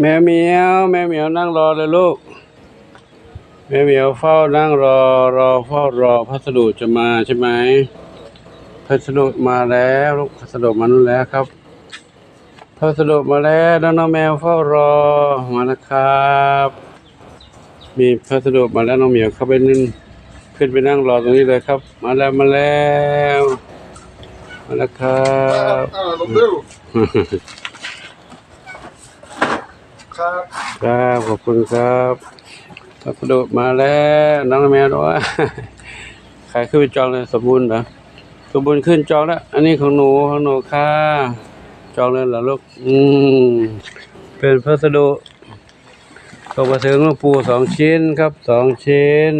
แม่เหมียวแม่เหมียวนั่งรอเลยลูก แม่เหมียวเฝ้านั่งรอรอเฝ้ารอพัสดุจะมาใช่ไหมพัสดุมาแล้วลูกพัสดุมานู่นแล้วครับพัสดุมาแล้วน้องน้องแมวเฝ้ารอมานะครับ มีพัสดุมาแล้วน้องเหมียวเข้าไปนั่นขึ้นไปนั่งรอตรงนี้เลยครับ มาแล้วมาแล้วมาแล้วครับอ่าลงเร็ว ครับครับขอบคุณครับพัสดุมาแล้วน้องแมวด้วยใครขึ้นไปจองเลยสมบูรณ์เหรอสมบูรณ์ขึ้นจองแล้ว อันนี้ของหนูของหนูค่ะจองเลยเหรอลูกอืมเป็นพัสดุส่งมาถึงหลวงปู่สองชิ้นครับสองชิ้น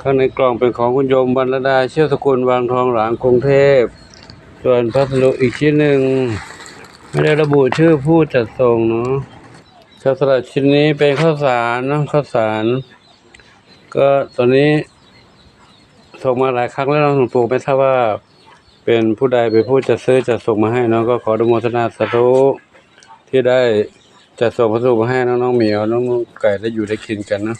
ข้างในกล่องเป็นของคุณโยมบรรดาเชี่ยวสกุลวางทองหลางกรุงเทพ ส่วนพัสดุอีกชิ้นหนึ่งไม่ได้ระบุชื่อผู้จัดส่งเนาะ ครับสำหรับชิ้นนี้เป็นข้าวสารนอะข้าวสาร ก็ตอนนี้ส่งมาหลายครั้งแล้วเราหลวงปู่ไม่ทราบว่า เป็นผู้ใดเป็นผู้จัดซื้อจัดส่งมาให้เนาะก็ขออนุโมทนาสาธุที่ได้จัดส่งพัสดุมาให้น้องๆเหมียวน้องไก่ได้อยู่ได้กินกันนะ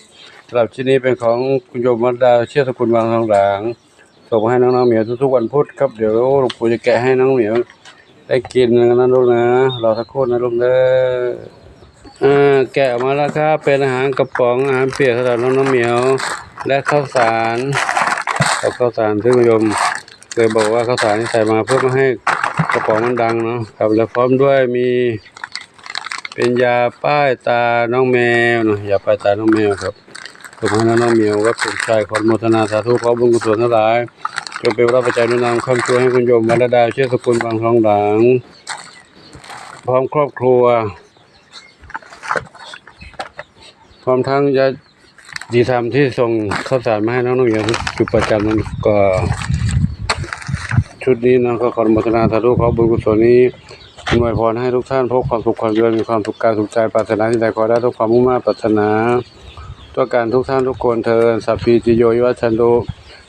สำหรับชิ้นนี้เป็นของคุณโยมวัดดาวเชื่อสกุลวางทองหลางส่งมาให้น้องๆเหมียวทุกๆวันพุธครับเดี๋ยวหลวงปู่จะแกะให้น้องเหมียวได้กินนะลูกนะรอสักครู่นะลูกเด้อ แกะออกมาแล้วครับเป็นอาหารกระป๋องอาหารเปียกสำหรับน้องน้องเหมียว และข้าวสารเอาข้าวสารซึ่งคุณโยมเคยบอกว่าข้าวสารที่ใส่มาเพื่อมาให้กระป๋องมันดังเนาะครับแล้วพร้อมด้วยมีเป็นยาป้ายตาน้องแมวเนาะยาป้ายตาน้องแมวครับส่งให้น้องน้องเหมียววัดสุขชัยขออนุโมทนาสาธุขอบุญกุศลทั้งหลายจงเป็นพระปัจจัยนุนำคำช่วยให้คุณโยมวรรดาเชื่อสกุลบางทองหลัง พร้อมครอบครัว พร้อมทั้งจะดีธรรมที่ส่งข้าวสารมาให้น้องน้องอย่างจุดประจำนั้นก็ชุดนี้นะก็ขออนุโมทนาสาธุขอบุญกุศลนี้อวยพรให้ทุกท่านพบความสุขความเจริญมีความสุขกายสุขใจปรารถนาที่ใดขอได้ทุกความมุ่งมั่นปรารถนาตัวการทุกท่านทุกคนเทินสัพพีติโยยวัชันโต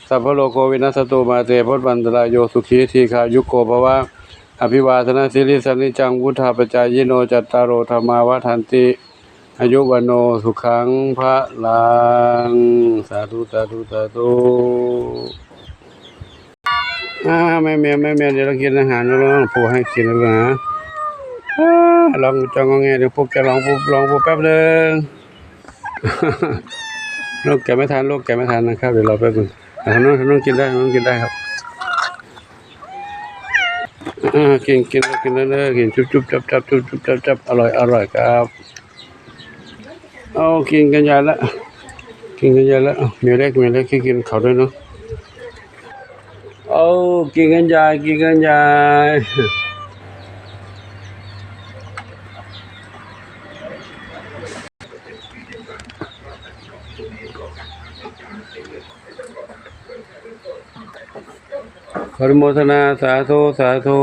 สัพพโลโควินัสตุมาเตพจวันตรายโยสุขีทีคายุโกภวะอภิวาทนาสิริสันิจังวุธาปจายโนจัตตารโอธรรมาวัฏันติ อายุวันโนสุขังพระลัง สาธุสาธุสาธุอ่าแม่แม่แม่แม่เดี๋ยวเรากินอาหารแล้วลองปูให้กินแล้วนะลองจองงงเดี๋ยวพวกแกลองปูลองปูแป๊บหนึงลูกแกไม่ทานลูกแกไม่ทานนะครับเดี๋ยวเราแป๊บนึงทางน้องทางน้องกินได้ทางน้องกินได้ครับอ่ากินกินกินแล้วเด้อกินจุ๊บจุ๊บจับจับจุ๊บจุ๊บจับจับอร่อยอร่อยครับ เอากินกันยาละกินกันยาละเอาเมียเล็กเมียเล็กกินเขาด้วยเนาะเอากินกันยายกินกันยายขออนุโมทนาสาธุสาธุ